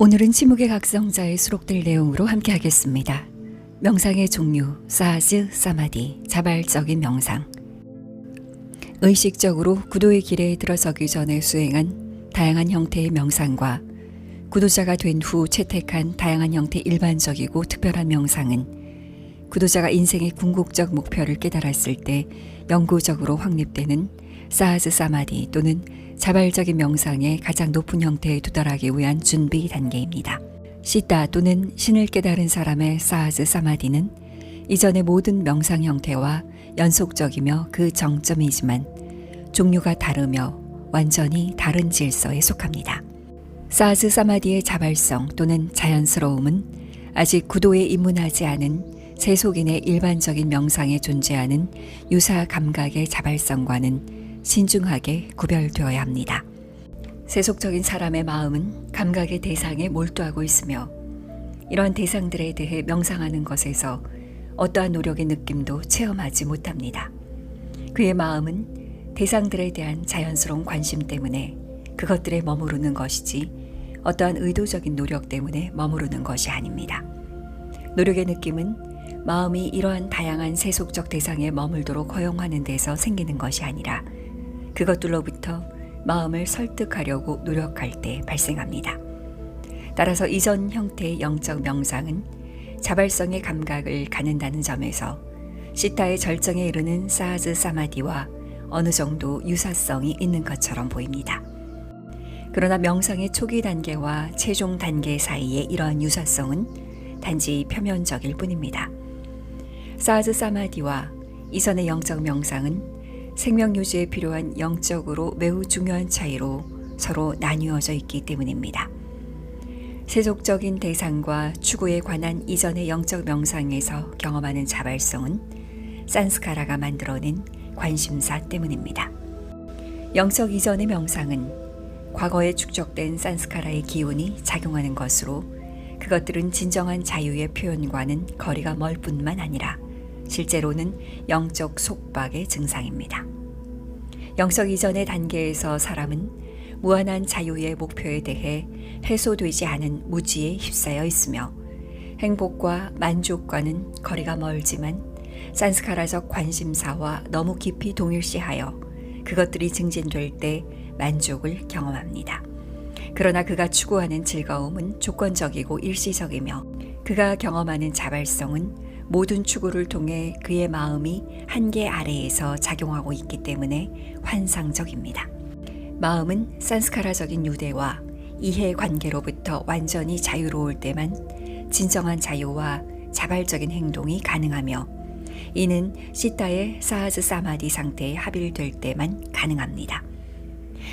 오늘은 지목의 각성자에 수록될 내용으로 함께 하겠습니다. 명상의 종류, 사즈, 사마디, 자발적인 명상. 의식적으로 구도의 길에 들어서기 전에 수행한 다양한 형태의 명상과 구도자가 된 후 채택한 다양한 형태 일반적이고 특별한 명상은 구도자가 인생의 궁극적 목표를 깨달았을 때 영구적으로 확립되는 사즈 사마디 또는 자발적인 명상의 가장 높은 형태에 도달하기 위한 준비 단계입니다. 시타 또는 신을 깨달은 사람의 사즈 사마디는 이전의 모든 명상 형태와 연속적이며 그 정점이지만 종류가 다르며 완전히 다른 질서에 속합니다. 사즈 사마디의 자발성 또는 자연스러움은 아직 구도에 입문하지 않은 세속인의 일반적인 명상에 존재하는 유사 감각의 자발성과는 신중하게 구별되어야 합니다. 세속적인 사람의 마음은 감각의 대상에 몰두하고 있으며 이러한 대상들에 대해 명상하는 것에서 어떠한 노력의 느낌도 체험하지 못합니다. 그의 마음은 대상들에 대한 자연스러운 관심 때문에 그것들에 머무르는 것이지 어떠한 의도적인 노력 때문에 머무르는 것이 아닙니다. 노력의 느낌은 마음이 이러한 다양한 세속적 대상에 머물도록 허용하는 데서 생기는 것이 아니라 그것들로부터 마음을 설득하려고 노력할 때 발생합니다. 따라서 이전 형태의 영적 명상은 자발성의 감각을 갖는다는 점에서 시타의 절정에 이르는 사즈 사마디와 어느 정도 유사성이 있는 것처럼 보입니다. 그러나 명상의 초기 단계와 최종 단계 사이의 이러한 유사성은 단지 표면적일 뿐입니다. 사즈 사마디와 이전의 영적 명상은 생명 유지에 필요한 영적으로 매우 중요한 차이로 서로 나뉘어져 있기 때문입니다. 세속적인 대상과 추구에 관한 이전의 영적 명상에서 경험하는 자발성은 산스카라가 만들어낸 관심사 때문입니다. 영적 이전의 명상은 과거에 축적된 산스카라의 기운이 작용하는 것으로 그것들은 진정한 자유의 표현과는 거리가 멀 뿐만 아니라 실제로는 영적 속박의 증상입니다. 영적 이전의 단계에서 사람은 무한한 자유의 목표에 대해 해소되지 않은 무지에 휩싸여 있으며 행복과 만족과는 거리가 멀지만 산스카라적 관심사와 너무 깊이 동일시하여 그것들이 증진될 때 만족을 경험합니다. 그러나 그가 추구하는 즐거움은 조건적이고 일시적이며 그가 경험하는 자발성은 모든 추구를 통해 그의 마음이 한계 아래에서 작용하고 있기 때문에 환상적입니다. 마음은 산스카라적인 유대와 이해 관계로부터 완전히 자유로울 때만 진정한 자유와 자발적인 행동이 가능하며 이는 시타의 사하즈 사마디 상태에 합일될 때만 가능합니다.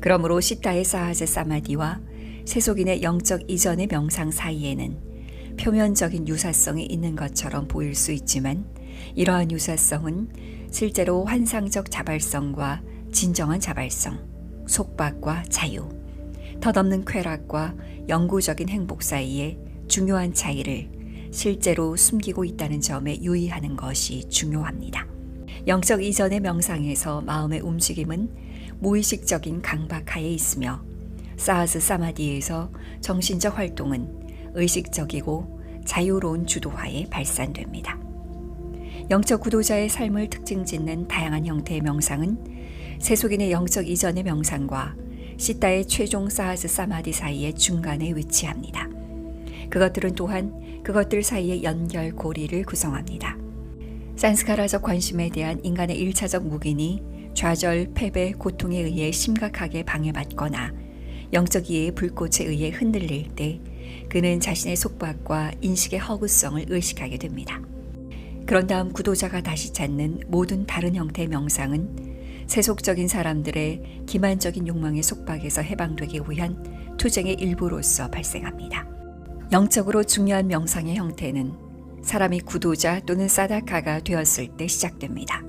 그러므로 시타의 사하즈 사마디와 세속인의 영적 이전의 명상 사이에는 표면적인 유사성이 있는 것처럼 보일 수 있지만 이러한 유사성은 실제로 환상적 자발성과 진정한 자발성, 속박과 자유, 덧없는 쾌락과 영구적인 행복 사이에 중요한 차이를 실제로 숨기고 있다는 점에 유의하는 것이 중요합니다. 영적 이전의 명상에서 마음의 움직임은 무의식적인 강박하에 있으며 사하스 사마디에서 정신적 활동은 의식적이고 자유로운 주도하에 발산됩니다. 영적 구도자의 삶을 특징 짓는 다양한 형태의 명상은 세속인의 영적 이전의 명상과 시타의 최종 사하스 사마디 사이의 중간에 위치합니다. 그것들은 또한 그것들 사이의 연결 고리를 구성합니다. 산스카라적 관심에 대한 인간의 일차적 무기니 좌절, 패배, 고통에 의해 심각하게 방해받거나 영적 이해의 불꽃에 의해 흔들릴 때 그는 자신의 속박과 인식의 허구성을 의식하게 됩니다. 그런 다음 구도자가 다시 찾는 모든 다른 형태의 명상은 세속적인 사람들의 기만적인 욕망의 속박에서 해방되기 위한 투쟁의 일부로서 발생합니다. 영적으로 중요한 명상의 형태는 사람이 구도자 또는 사다카가 되었을 때 시작됩니다.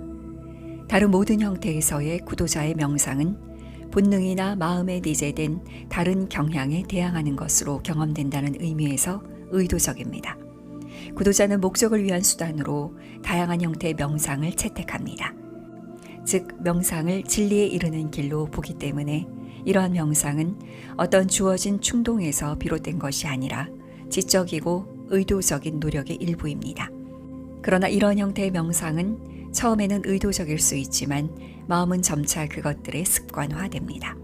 다른 모든 형태에서의 구도자의 명상은 본능이나 마음에 내재된 다른 경향에 대항하는 것으로 경험된다는 의미에서 의도적입니다. 구도자는 목적을 위한 수단으로 다양한 형태의 명상을 채택합니다. 즉, 명상을 진리에 이르는 길로 보기 때문에 이러한 명상은 어떤 주어진 충동에서 비롯된 것이 아니라 지적이고 의도적인 노력의 일부입니다. 그러나 이런 형태의 명상은 처음에는 의도적일 수 있지만 마음은 점차 그것들에 습관화됩니다.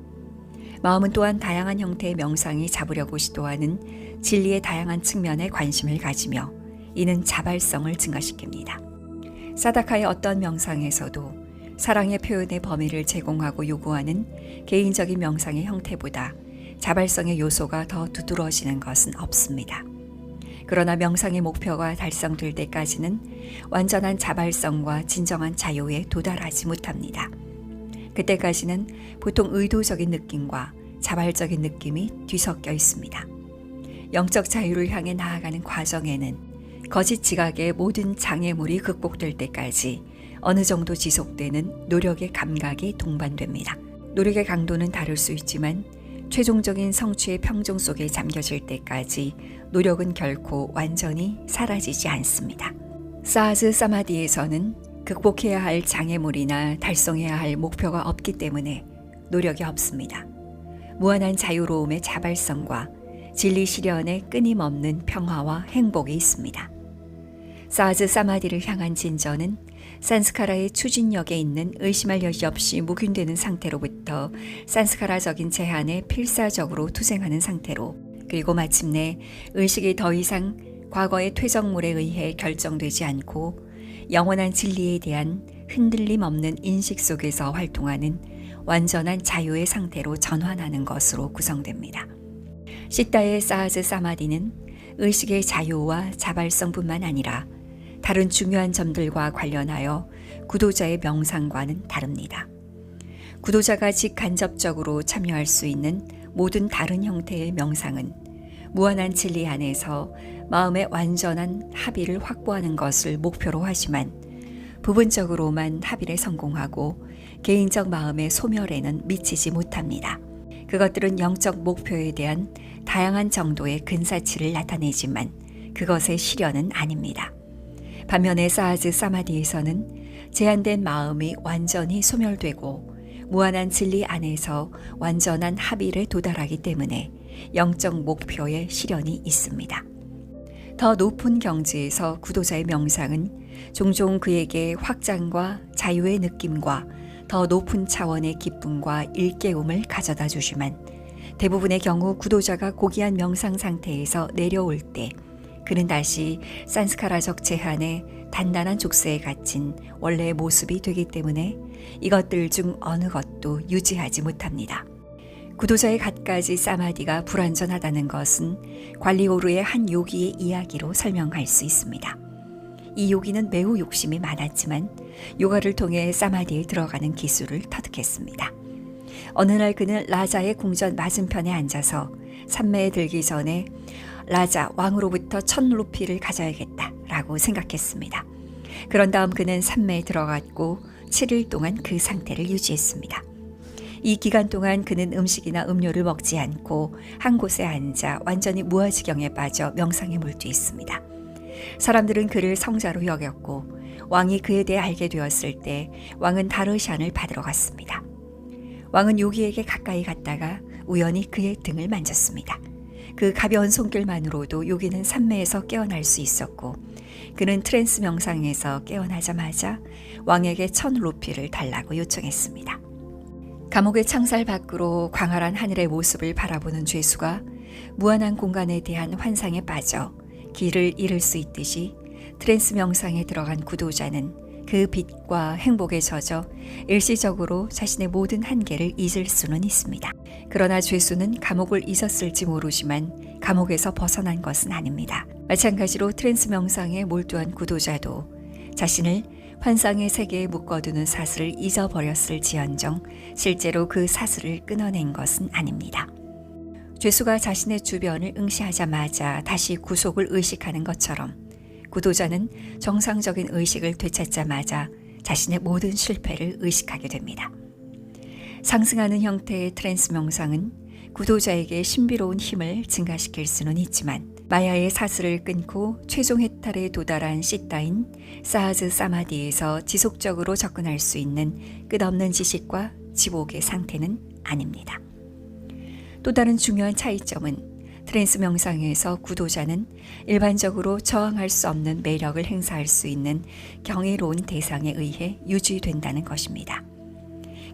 마음은 또한 다양한 형태의 명상이 잡으려고 시도하는 진리의 다양한 측면에 관심을 가지며 이는 자발성을 증가시킵니다. 사다카의 어떤 명상에서도 사랑의 표현의 범위를 제공하고 요구하는 개인적인 명상의 형태보다 자발성의 요소가 더 두드러지는 것은 없습니다. 그러나 명상의 목표가 달성될 때까지는 완전한 자발성과 진정한 자유에 도달하지 못합니다. 그때까지는 보통 의도적인 느낌과 자발적인 느낌이 뒤섞여 있습니다. 영적 자유를 향해 나아가는 과정에는 거짓 지각의 모든 장애물이 극복될 때까지 어느 정도 지속되는 노력의 감각이 동반됩니다. 노력의 강도는 다를 수 있지만 최종적인 성취의 평정 속에 잠겨질 때까지 노력은 결코 완전히 사라지지 않습니다. 사즈 사마디에서는 극복해야 할 장애물이나 달성해야 할 목표가 없기 때문에 노력이 없습니다. 무한한 자유로움의 자발성과 진리 실현의 끊임없는 평화와 행복이 있습니다. 사즈 사마디를 향한 진전은 산스카라의 추진력에 있는 의심할 여지 없이 묵인되는 상태로부터 산스카라적인 제한에 필사적으로 투생하는 상태로 그리고 마침내 의식이 더 이상 과거의 퇴적물에 의해 결정되지 않고 영원한 진리에 대한 흔들림 없는 인식 속에서 활동하는 완전한 자유의 상태로 전환하는 것으로 구성됩니다. 시타의 사하즈 사마디는 의식의 자유와 자발성뿐만 아니라 다른 중요한 점들과 관련하여 구도자의 명상과는 다릅니다. 구도자가 직간접적으로 참여할 수 있는 모든 다른 형태의 명상은 무한한 진리 안에서 마음의 완전한 합의를 확보하는 것을 목표로 하지만 부분적으로만 합의에 성공하고 개인적 마음의 소멸에는 미치지 못합니다. 그것들은 영적 목표에 대한 다양한 정도의 근사치를 나타내지만 그것의 실현은 아닙니다. 반면에 사하즈 사마디에서는 제한된 마음이 완전히 소멸되고 무한한 진리 안에서 완전한 합의에 도달하기 때문에 영적 목표의 실현이 있습니다. 더 높은 경지에서 구도자의 명상은 종종 그에게 확장과 자유의 느낌과 더 높은 차원의 기쁨과 일깨움을 가져다 주지만 대부분의 경우 구도자가 고귀한 명상 상태에서 내려올 때 그는 다시 산스카라적 제한에 단단한 족쇄에 갇힌 원래의 모습이 되기 때문에 이것들 중 어느 것도 유지하지 못합니다. 구도자의 갖가지 사마디가 불완전하다는 것은 관리오르의 한 요기의 이야기로 설명할 수 있습니다. 이 요기는 매우 욕심이 많았지만 요가를 통해 사마디에 들어가는 기술을 터득했습니다. 어느 날 그는 라자의 궁전 맞은편에 앉아서 산매에 들기 전에 라자 왕으로부터 천 루피를 가져야겠다 라고 생각했습니다. 그런 다음 그는 산매에 들어갔고 7일 동안 그 상태를 유지했습니다. 이 기간 동안 그는 음식이나 음료를 먹지 않고 한 곳에 앉아 완전히 무아지경에 빠져 명상에 몰두했습니다. 사람들은 그를 성자로 여겼고 왕이 그에 대해 알게 되었을 때 왕은 다르샨을 받으러 갔습니다. 왕은 요기에게 가까이 갔다가 우연히 그의 등을 만졌습니다. 그 가벼운 손길만으로도 요기는 산매에서 깨어날 수 있었고 그는 트랜스 명상에서 깨어나자마자 왕에게 천 루피를 달라고 요청했습니다. 감옥의 창살 밖으로 광활한 하늘의 모습을 바라보는 죄수가 무한한 공간에 대한 환상에 빠져 길을 잃을 수 있듯이 트랜스 명상에 들어간 구도자는 그 빛과 행복에 젖어 일시적으로 자신의 모든 한계를 잊을 수는 있습니다. 그러나 죄수는 감옥을 잊었을지 모르지만 감옥에서 벗어난 것은 아닙니다. 마찬가지로 트랜스 명상에 몰두한 구도자도 자신을 환상의 세계에 묶어두는 사슬을 잊어버렸을지언정 실제로 그 사슬을 끊어낸 것은 아닙니다. 죄수가 자신의 주변을 응시하자마자 다시 구속을 의식하는 것처럼 구도자는 정상적인 의식을 되찾자마자 자신의 모든 실패를 의식하게 됩니다. 상승하는 형태의 트랜스 명상은 구도자에게 신비로운 힘을 증가시킬 수는 있지만 마야의 사슬을 끊고 최종 해탈에 도달한 시타인 사하즈 사마디에서 지속적으로 접근할 수 있는 끝없는 지식과 지옥의 상태는 아닙니다. 또 다른 중요한 차이점은 트랜스 명상에서 구도자는 일반적으로 저항할 수 없는 매력을 행사할 수 있는 경이로운 대상에 의해 유지된다는 것입니다.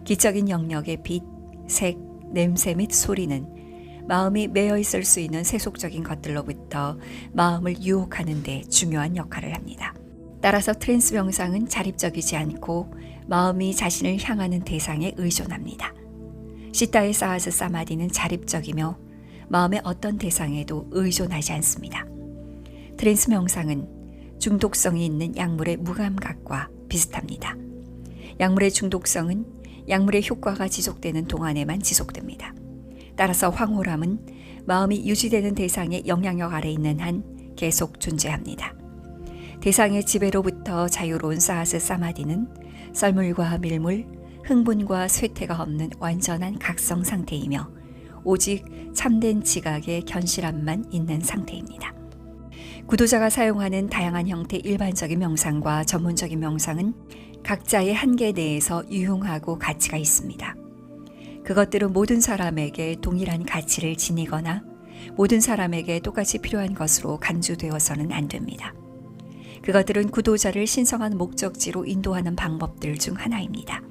기적인 영역의 빛, 색, 냄새 및 소리는 마음이 매여 있을 수 있는 세속적인 것들로부터 마음을 유혹하는 데 중요한 역할을 합니다. 따라서 트랜스 명상은 자립적이지 않고 마음이 자신을 향하는 대상에 의존합니다. 시타의 사하스 사마디는 자립적이며 마음의 어떤 대상에도 의존하지 않습니다. 트랜스 명상은 중독성이 있는 약물의 무감각과 비슷합니다. 약물의 중독성은 약물의 효과가 지속되는 동안에만 지속됩니다. 따라서 황홀함은 마음이 유지되는 대상의 영향력 아래 있는 한 계속 존재합니다. 대상의 지배로부터 자유로운 사하스 사마디는 썰물과 밀물, 흥분과 쇠퇴가 없는 완전한 각성 상태이며 오직 참된 지각의 견실함만 있는 상태입니다. 구도자가 사용하는 다양한 형태 일반적인 명상과 전문적인 명상은 각자의 한계 내에서 유용하고 가치가 있습니다. 그것들은 모든 사람에게 동일한 가치를 지니거나 모든 사람에게 똑같이 필요한 것으로 간주되어서는 안 됩니다. 그것들은 구도자를 신성한 목적지로 인도하는 방법들 중 하나입니다.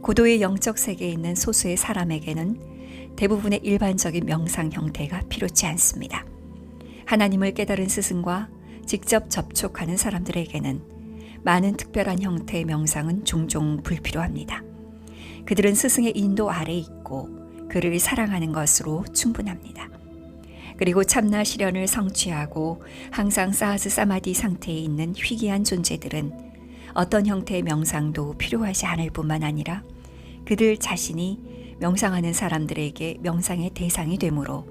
고도의 영적 세계에 있는 소수의 사람에게는 대부분의 일반적인 명상 형태가 필요치 않습니다. 하나님을 깨달은 스승과 직접 접촉하는 사람들에게는 많은 특별한 형태의 명상은 종종 불필요합니다. 그들은 스승의 인도 아래 있고 그를 사랑하는 것으로 충분합니다. 그리고 참나 실현을 성취하고 항상 사하스 사마디 상태에 있는 희귀한 존재들은 어떤 형태의 명상도 필요하지 않을 뿐만 아니라 그들 자신이 명상하는 사람들에게 명상의 대상이 되므로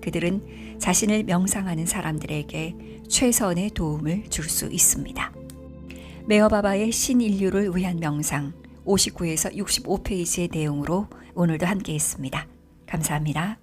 그들은 자신을 명상하는 사람들에게 최선의 도움을 줄 수 있습니다. 메어바바의 신인류를 위한 명상 59에서 65페이지의 내용으로 오늘도 함께 했습니다. 감사합니다.